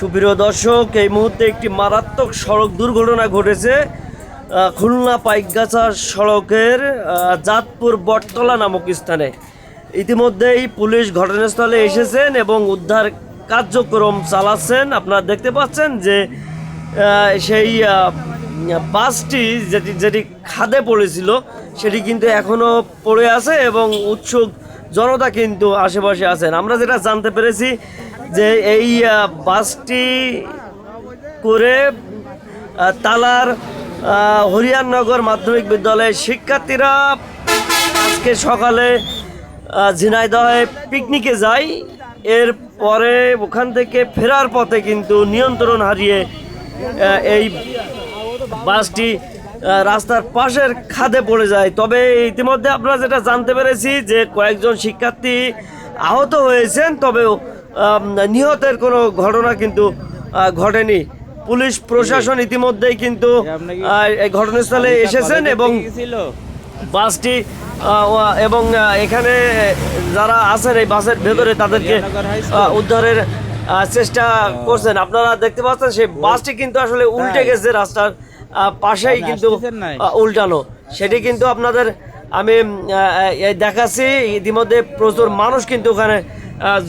সুপ্রিয় দর্শক, এই মুহূর্তে একটি মারাত্মক সড়ক দুর্ঘটনা ঘটেছে খুলনা পাইকগাছা সড়কের জাতপুর বটতলা নামক স্থানে। ইতিমধ্যেই পুলিশ ঘটনাস্থলে এসেছেন এবং উদ্ধার কার্যক্রম চালাচ্ছেন। আপনারা দেখতে পাচ্ছেন যে সেই বাসটি যেটি যেটি খাদে পড়েছিল, সেটি কিন্তু এখনও পড়ে আছে এবং উৎসুক জনতা কিন্তু আশেপাশে আছেন। আমরা যেটা জানতে পেরেছি যে এই বাসটি করে তালার আহ, হরিয়াননগর মাধ্যমিক বিদ্যালয়ের শিক্ষার্থীরা আজকে সকালে ঝিনাইদহে পিকনিকে যায়। এর পরে ওখান থেকে ফেরার পথে কিন্তু নিয়ন্ত্রণ হারিয়ে এই বাসটি রাস্তার পাশের খাদে পড়ে যায়। তবে ইতিমধ্যে আপনারা যেটা জানতে পেরেছি যে কয়েকজন শিক্ষার্থী আহত হয়েছেন আম, নিহতের কোনো ঘটনা কিন্তু ঘটেনি। পুলিশ প্রশাসন ইতিমধ্যেই কিন্তু এই ঘটনাস্থলে এসেছেন এবং বাসটি এবং এখানে যারা আছেন এই বাসের ভেতরে তাদেরকে উদ্ধারের চেষ্টা করছেন। আপনারা দেখতে পাচ্ছেন সেই বাসটি কিন্তু আসলে উল্টে গেছে রাস্তার পাশেই কিন্তু উল্টানো। সেটি কিন্তু আপনাদের আমি দেখাচ্ছি। ইতিমধ্যে প্রচুর মানুষ কিন্তু ওখানে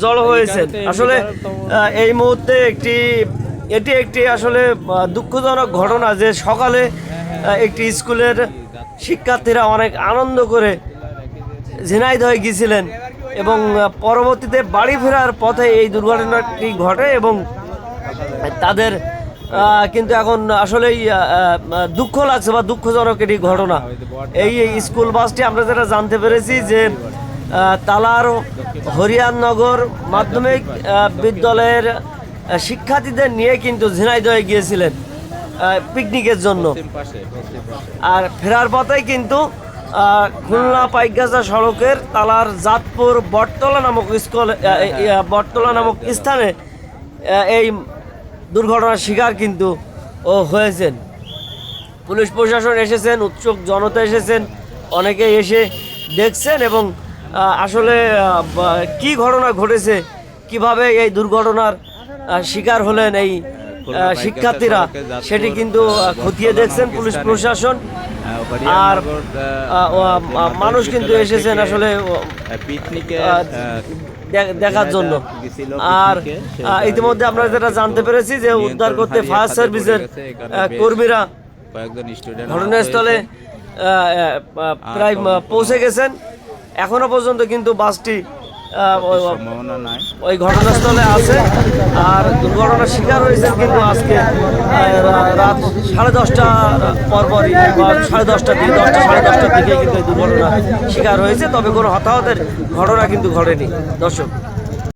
জড়ো হয়েছে আসলে এই মুহূর্তে একটি এটি একটি আসলে দুঃখজনক ঘটনা যে সকালে একটি স্কুলের শিক্ষার্থীরা অনেক আনন্দ করে ঝিনাইদহে গিয়েছিলেন এবং পরবর্তীতে বাড়ি ফেরার পথে এই দুর্ঘটনাটি ঘটে এবং তাদের কিন্তু এখন আসলেই দুঃখ লাগছে বা দুঃখজনক এটি ঘটনা। এই স্কুল বাসটি আমরা যেটা জানতে পেরেছি যে তালার হরিয়াননগর মাধ্যমিক বিদ্যালয়ের শিক্ষার্থীদের নিয়ে কিন্তু ঝিনাইদহে গিয়েছিলেন পিকনিকের জন্য। আর ফেরার পথে কিন্তু খুলনা পাইকগাছা সড়কের তালার জাতপুর বটতলা নামক স্কুল বটতলা নামক স্থানে এই দুর্ঘটনার শিকার কিন্তু, ও, হয়েছেন। পুলিশ প্রশাসন এসেছেন, উৎসুক জনতা এসেছেন অনেকে এসে দেখছেন এবং আসলে কি ঘটনা ঘটেছে? কীভাবে এই দুর্ঘটনার শিকার হলেন এই শিক্ষার্থীরা? সেটি কিন্তু খতিয়ে দেখছেন পুলিশ প্রশাসন। আর মানুষ কিন্তু এসেছেন আসলে দেখার জন্য। আর ইতিমধ্যে আমরা যেটা জানতে পেরেছি যে উদ্ধার করতে ফায়ার সার্ভিসের কর্মীরা ঘটনাস্থলে প্রায় পৌঁছে গেছেন। এখনও পর্যন্ত কিন্তু বাসটি ওই ঘটনাস্থলে আছে। আর দুর্ঘটনার শিকার হয়েছে কিন্তু আজকে রাত সাড়ে দশটা পরপরই বা সাড়ে দশটার দিকে দশটা সাড়ে দশটার দিকে কিন্তু এই দুর্ঘটনা শিকার হয়েছে। তবে কোনো হতাহতের ঘটনা কিন্তু ঘটেনি। দর্শক